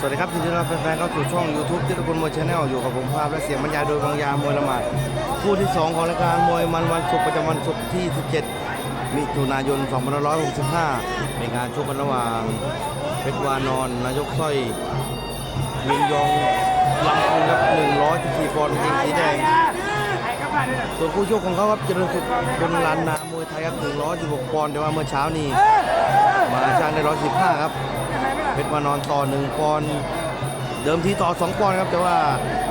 สวัสดีครับยินดีต้อนรับแฟนๆเข้าสู่ช่อง YouTube ที่ตะกุลมวยชาแนลอยู่กับผมภาพและเสียงบรรยายโดยบางยามวยละหมาดคู่ที่ 2 ของรายการมวยมันวันศุกร์ประจำวันศุกร์ที่ 17 มิถุนายน 2565 เป็นการชกกันระหว่างเพชรวานอนนายกสร้อยเวียงยองลำพูนครับ114ปอนด์กางเกงสีแดงส่วนคู่ชกของเขาครับเจริญสุขบนลานนามวยไทยครับ116ปอนด์แต่ว่าเมื่อเช้านี้มาช่างได้115 ครับ เพชรมานอนต่อหนึ่งปอนด์เดิมทีต่อสองปอนด์ครับแต่ว่า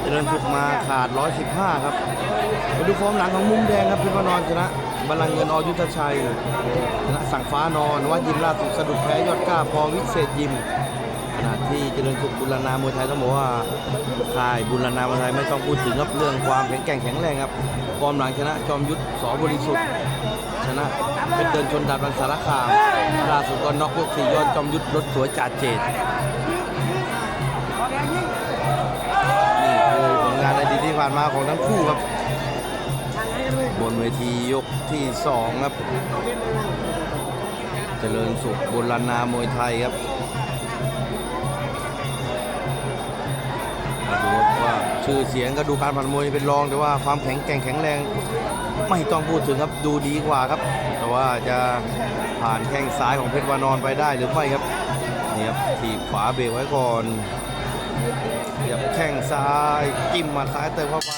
เจริญสุขมาขาด 115 ครับมาดูฟอร์มหลังของมุมแดงครับเพชรมานอนชนะบาลังก์เงินอยุทธชัยชนะสั่งฟ้านอนว่ายิมล่าสุดสะดุดแพ้ยอดกล้าพอวิเศษยิม ขณะที่เจริญสุขบุรณามวยไทยต้องบอกว่าค่ายบุรณามวยไทยไม่ต้องพูดถึงครับเรื่องความแข็งแกร่งแข็งแรงครับฟอร์มหลังชนะจอมยุทธสอบริสุทธิ์ชนะเป็นเดินชนดาบรังสารคามล่าสุดก็น็อกยกสี่ยอดจอมยุทธรถสวยจ่าเจดนี่คือผลงานในดีที่ผ่านมาของทั้งคู่ครับ บนเวทียกที่สองครับ เจริญสุขบุรณามวยไทยครับ ดูว่าชื่อเสียงก็ดูการผ่านมวยเป็นรองแต่ว่าความแข็งแกร่งแข็งแรงไม่ต้องพูดถึงครับดูดีกว่าครับ แต่ว่าจะผ่านแข้งซ้ายของเพชรวานอนไปได้หรือไม่ครับนี่ครับถีบขวาเบรกไว้ก่อนเสียบแข้งซ้ายจิ้มมาซ้ายเติมเข้าไป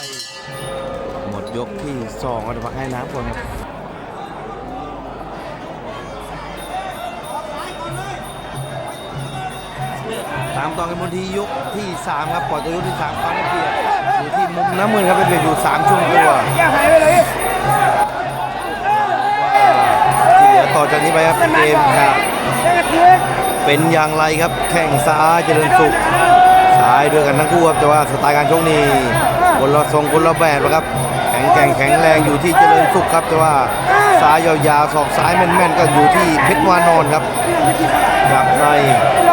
หมดยกที่สองเอาเดี๋ยวพักให้น้ำก่อนครับามต่อกันบนที่ยกที่3ครับก่อนจะยกที่3ความได้เปรียบอยู่ที่มุมน้ำมือครับเป็นเปรียบอยู่3ช่วงตัวที่เหลือต่อจากนี้ไปครับเกมครับเป็นอย่างไรครับแข่งซ้ายเจริญสุขซ้ายด้วยกันทั้งคู่ครับแต่ว่าสไตล์การชกนี่คนละทรงคนละแบบนะครับแข็งแกร่งแข็งแรงอยู่ที่เจริญสุขครับแต่ว่าซ้ายยาวๆศอกซ้ายแม่นๆก็อยู่ที่เพชรวานอนครับจับในพ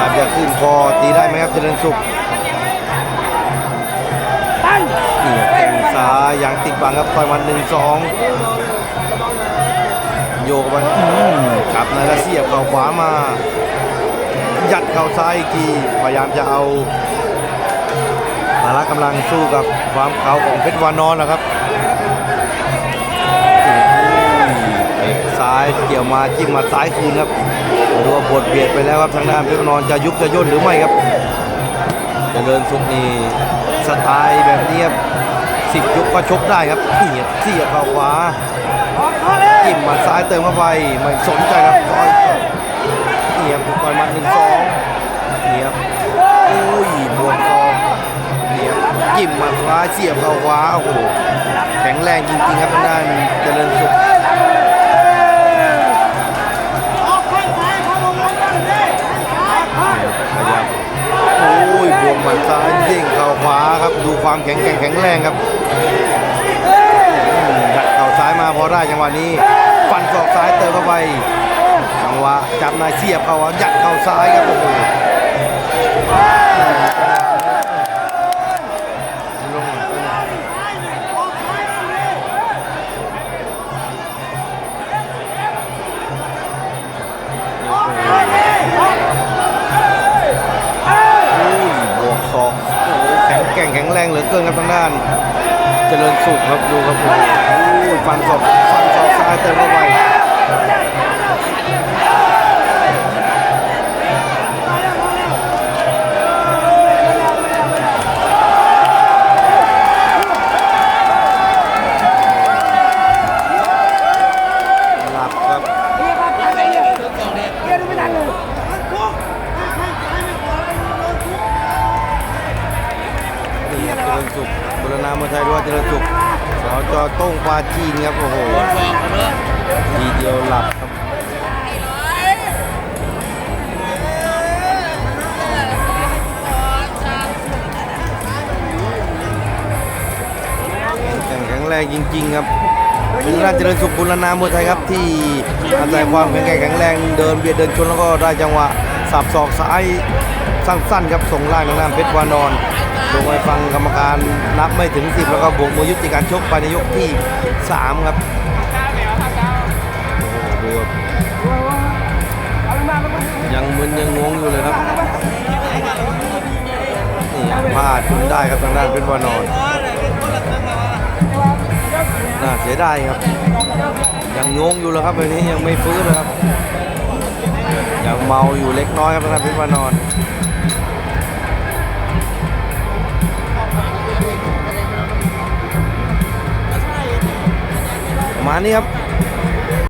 ยายามจะขึ้นคอตีได้ไหมครับเจริญสุขนี่ครับแข้งซ้ายยังติดบังครับต่อยมันหนึ่งสองโยกไปอืมกลับในแล้วเสียบเข่าขวามา ยัดเข่าซ้ายอีกทีพยายามจะเอาพละกำลังสู้กับความเก่าของเพชรวานอนนะครับ ซ้ายเกี่ยวมาจิ้มมาซ้ายคืนครับดูว่าบทเบียดไปแล้วครับทางด้านเพชรนอนจะยุบจะย่นหรือไม่ครับเจะเดินสุกนี่สไตล์แบบนี้ครับสิบยุกก็ชกได้ครับเสียบเสียบเข่าขวาจิ้มมัดซ้ายเติมเข้าไปไม่สนใจครับต่อยเหียบต่อยมัดหนึ่งสองเหียบอุ้ยบวกสองเหียบจิ้มมัดซ้ายเสียบเข้าขวาโอ้โหแข็งแรงจริงๆครับทางด้านเจริญสุข แข็งแรงครับยัดเข่าซ้ายมาพอได้จังหวะนี้ ฟันศอกซ้ายเติมเข้าไปจังหวะจับนายเสียบเขายัดเข่าซ้ายครับโอ้โห แรงแรงเหลือเกินครับทางด้าน เจริญสุขครับดูครับผมฟันศอกฟันศอกซ้ายเติมเข้าไปาเมืองไทยด้วเจริญสุขสจโต้งปาจีนครับโอ้โหทีเดียวหลับครับแข็งแรงจริงๆครับเป็นราชเจริญสุขบุรณามืองไทยครับที่อาศัยความแข็งแกร่งแข็งแรงเดินเบียดเดินชนแล้วก็ได้จังหวะสับศอกซ้าย สั้นๆครับส่งล่างทางด้านเพชรวานอนลงไปฟังกรรมการนับไม่ถึง 10 แล้วก็บวกมือยุติการชกไปในยกที่3ครับโอ้โหดูครับยังมึนยังงงอยู่เลยครับพลาดจนได้ครับทางด้านเป็นวานอนน่าเสียดายครับ ยังงงอยู่แล้วครับวันนี้ยังไม่ฟื้นเลยครับยังเมาอยู่เล็กน้อยครับทางด้านเป็นวานอน มานี้ครับ